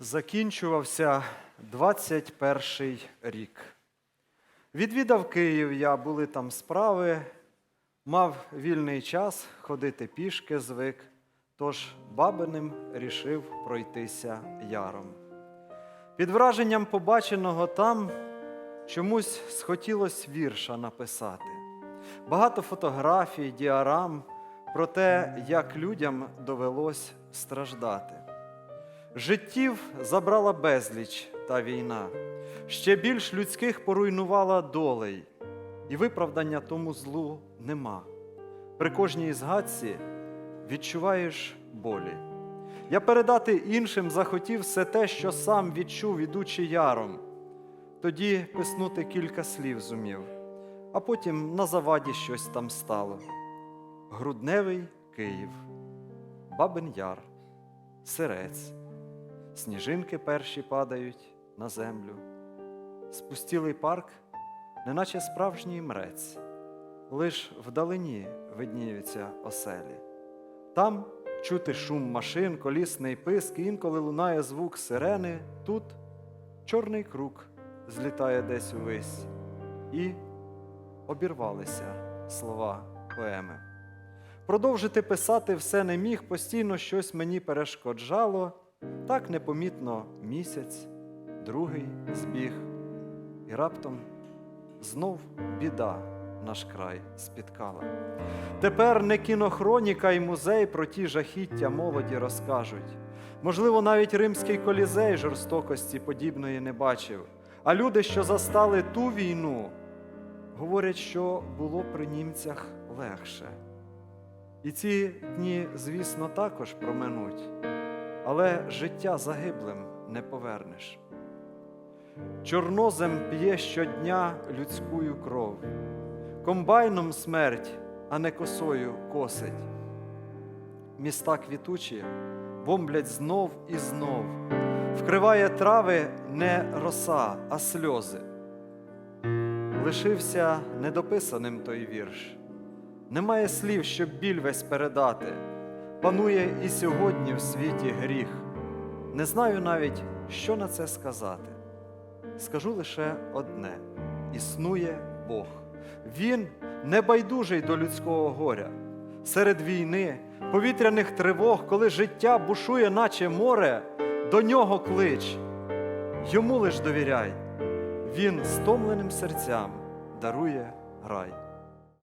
Закінчувався 21 рік. Відвідав Київ я, були там справи, мав вільний час, ходити пішки звик, тож бабиним рішив пройтися яром. Під враженням побаченого там чомусь схотілось вірша написати. Багато фотографій, діарам про те, як людям довелось страждати. Життів забрала безліч та війна, ще більш людських поруйнувала долей, і виправдання тому злу нема. При кожній згадці відчуваєш болі. Я передати іншим захотів все те, що сам відчув, ідучи яром. Тоді писнути кілька слів зумів, а потім на заваді щось там стало. Грудневий Київ, Бабин Яр, Сирець. Сніжинки перші падають на землю. Спустілий парк, неначе справжній мрець, лиш вдалині видніються оселі. Там чути шум машин, колісний писк, інколи лунає звук сирени. Тут чорний круг злітає десь увесь, і обірвалися слова поеми. Продовжити писати все не міг, постійно щось мені перешкоджало. Так непомітно місяць, другий збіг, і раптом знов біда наш край спіткала. Тепер не кінохроніка і музей про ті жахіття молоді розкажуть. Можливо, навіть римський колізей жорстокості подібної не бачив. А люди, що застали ту війну, говорять, що було при німцях легше. І ці дні, звісно, також проминуть але життя загиблим не повернеш. Чорнозем п'є щодня людськую кров, комбайном смерть, а не косою косить. Міста квітучі бомблять знов і знов, вкриває трави не роса, а сльози. Лишився недописаним той вірш. Немає слів, щоб біль весь передати. Панує і сьогодні в світі гріх. Не знаю навіть, що на це сказати. Скажу лише одне: існує Бог. Він небайдужий до людського горя. Серед війни, повітряних тривог, коли життя бушує, наче море, до нього клич. Йому лиш довіряй. Він стомленим серцям дарує рай.